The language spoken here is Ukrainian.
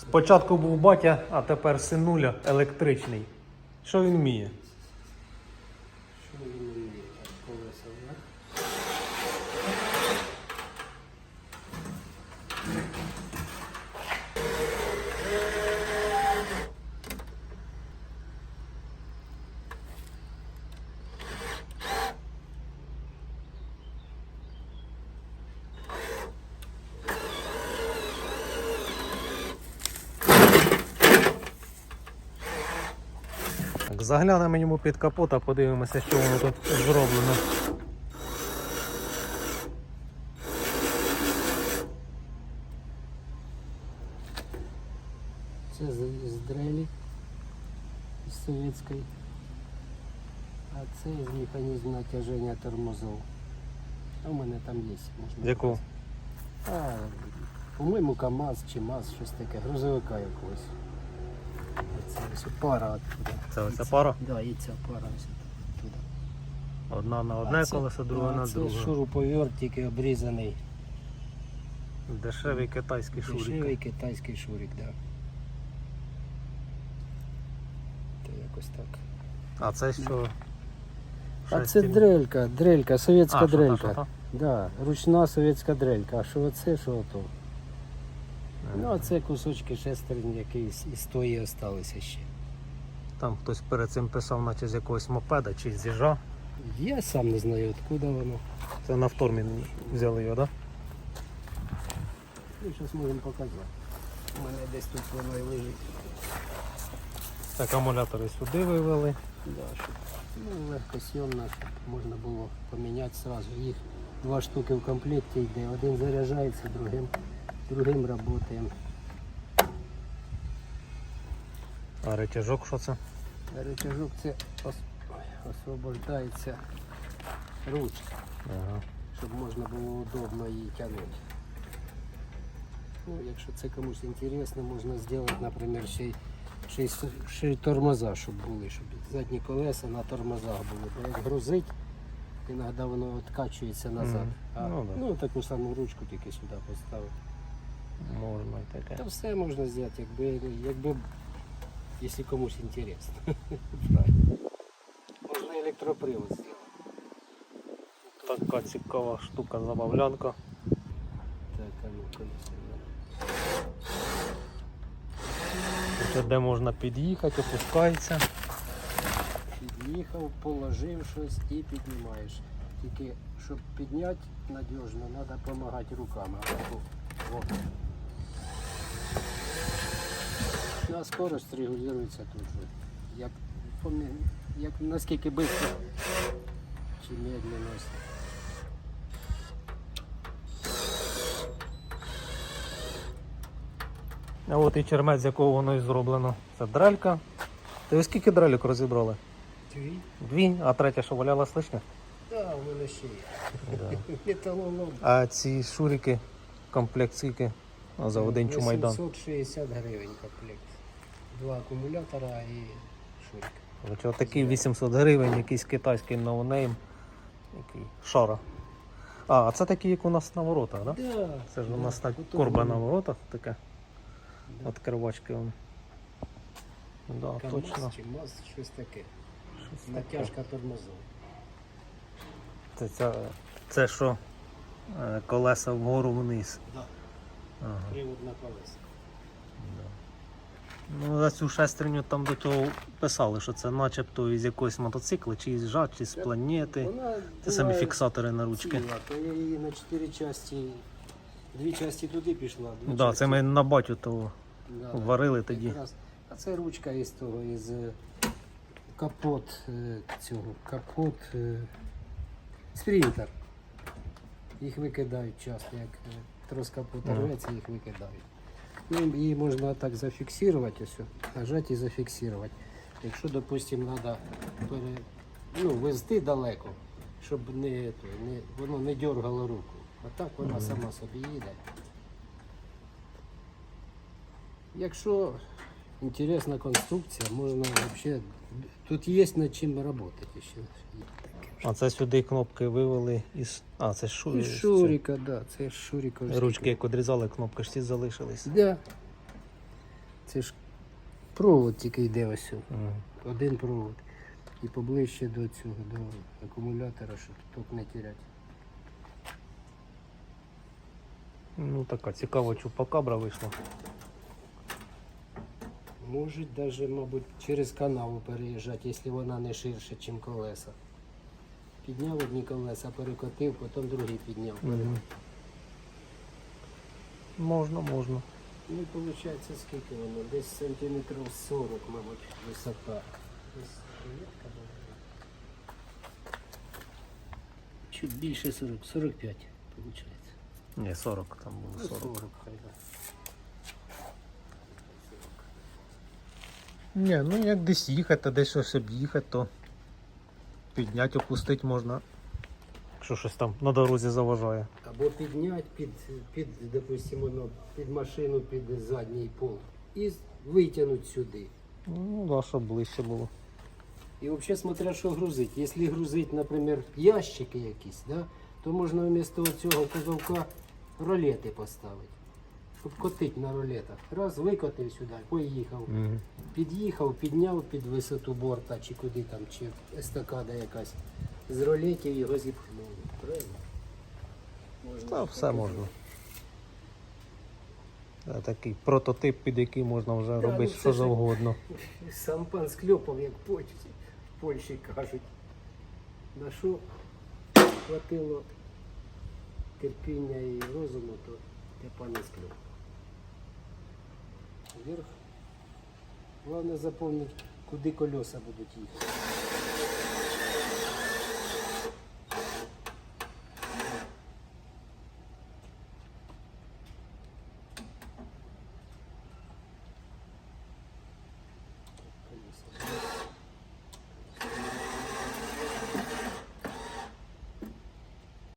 Спочатку був батя, а тепер синуля електричний. Що він вміє? Що він не вміє? Так, колеса вверх. Так, заглянемо йому під капот, а подивимося, що воно тут зроблено. Це з, дрелі з совєтської. А це з механізму натяження тормозов. У мене там є. Можна? А, по-моєму, КАМАЗ чи МАЗ, щось таке, грузовика якогось. Це ось пара оттуда. Це оця пара? Да, і ця пара ось туди. Одна на одне це- колесо, друга а на це друге. шуруповерт тільки обрізаний. Дешевий китайський шурик. Дешевий китайський шурик, так. Да. Це якось так. А це що? А це дрелька, дрелька, совєтська А, що та, дрелька. та? Да, ручна совєтська дрелька. А що оце, що ото? Ну, а це кусочки шестерень, які з- із тої залишилися ще. Там хтось перед цим писав, наче з якогось мопеда чи з їжа. Я сам не знаю, откуда воно. Це на втормін взяли його, так? Ну, зараз можемо показати. У мене десь тут воно і лежить. Так, акумулятори сюди вивели. Да, щоб, ну, легкосйомно, щоб можна було поміняти одразу. Їх два штуки в комплекті йде. Один заряджається, другим, другим працюємо. А ретяжок що це? Рычажок це ос- освобождається ручка, Ага. щоб можна було удобно її тягнути. Ну, якщо це комусь інтересно, можна зробити, наприклад, ще й, ще й, ще й тормоза, щоб були, щоб задні колеса на тормозах були. Бо як грузить, іноді воно відкачується назад. Мгм. А, Ну, ну, таку саму ручку тільки сюди поставити. Можна і таке. Та все можна зробити, якби, якби якщо комусь інтересно. Можна електропривод зробити. Така цікава штука, забавлянка. Так, а ну колесо. Де можна під'їхати, опускається. Під'їхав, положив щось і піднімаєш. Тільки щоб підняти надіжно, треба допомагати руками. О. Ну, а скорость регулюється тут же. Як, помі- як наскільки швидко чи медленно. А от і чермець, з якого воно і зроблено. Це дрелька. Ти ось скільки дрелік розібрали? Твій? Дві, а третя, що валялась лишня? Так, у мене ще є. Да. Металолом. А ці шурики, комплект скільки? А, за один чумайдан. 860 гривень комплект. Два акумулятора і шурик. Короче, такий 800 гривень, якийсь китайський ноунейм. Який шара. А, а це такий, як у нас на воротах, так? Да? Да, Це ж у нас так корба на воротах таке. Да. Відкривачки. вон. Да, КамАЗ точно. чи МАЗ, щось таке. Щось. Натяжка тормозов. Це, це, це що? Е, Колеса вгору вниз. Да. Ага. Привод на колеса. Ну, за цю шестерню там до того писали, що це начебто із якогось мотоцикла, чи із жа, чи з планети. Вона Це самі фіксатори на ручки. ціла, то я її на чотири часті, дві часті туди пішла. Дві Так, да, часті- це ми на батю того Да, варили тоді. якраз. А це ручка із того, із е, капот е, цього, капот е, спринтер. Їх викидають часто, як е, трос капота рветься, їх викидають. Ну, її можна так зафіксувати, ось, нажати і зафіксувати. Якщо, допустимо, треба пере, ну, везти далеко, щоб не, не, воно не дергало руку. А так вона Мгм. сама собі їде. Якщо інтересна конструкція, можна взагалі. Тут є над чим працювати ще. А це сюди кнопки вивели із. А, це шу... І Шуріка, да, це Шуріка. Ручки, як одрізали, кнопки ж ці залишились. Да. Це ж провод тільки йде ось. сюди. Один провод. І поближче до цього, до акумулятора, щоб ток не теряти. Ну така цікава чупакабра вийшла. Можуть даже, мабуть, через канаву переїжджати, якщо вона не ширше, ніж колеса. Підняв одні колеса, перекотив, потім другий підняв. Мгм. Можна, можна. Ну, виходить, скільки воно? Десь сантиметрів 40, мабуть, висота. Десь рулетка була. Чуть більше 40, 45, виходить. Ні, 40 там було Ну, 40. 40 хай. да. Ні, ну як десь їхати, десь щось об'їхати, то підняти, опустити можна. Якщо щось там на дорозі заважає. Або підняти під, під, допустимо, ну, під машину, під задній пол. І витягнути сюди. Ну, да, щоб ближче було. І взагалі, смотря що грузить. Якщо грузить, наприклад, ящики якісь, да, то можна вмісто цього кузовка ролети поставити. Щоб на ролетах. Раз, викотив сюди, поїхав. Мгм. Під'їхав, підняв під висоту борта, чи куди там, чи естакада якась. З ролетів його зіпхнули. Правильно? Та все можна. Це такий прототип, під який можна вже Да, робити ну, це що ж- завгодно. Сам пан скльопав, як Польщі, в Польщі кажуть. На що хватило терпіння і розуму, то те пан і скльопав. Вверх. Головне запомнить, куди колеса будуть їхати.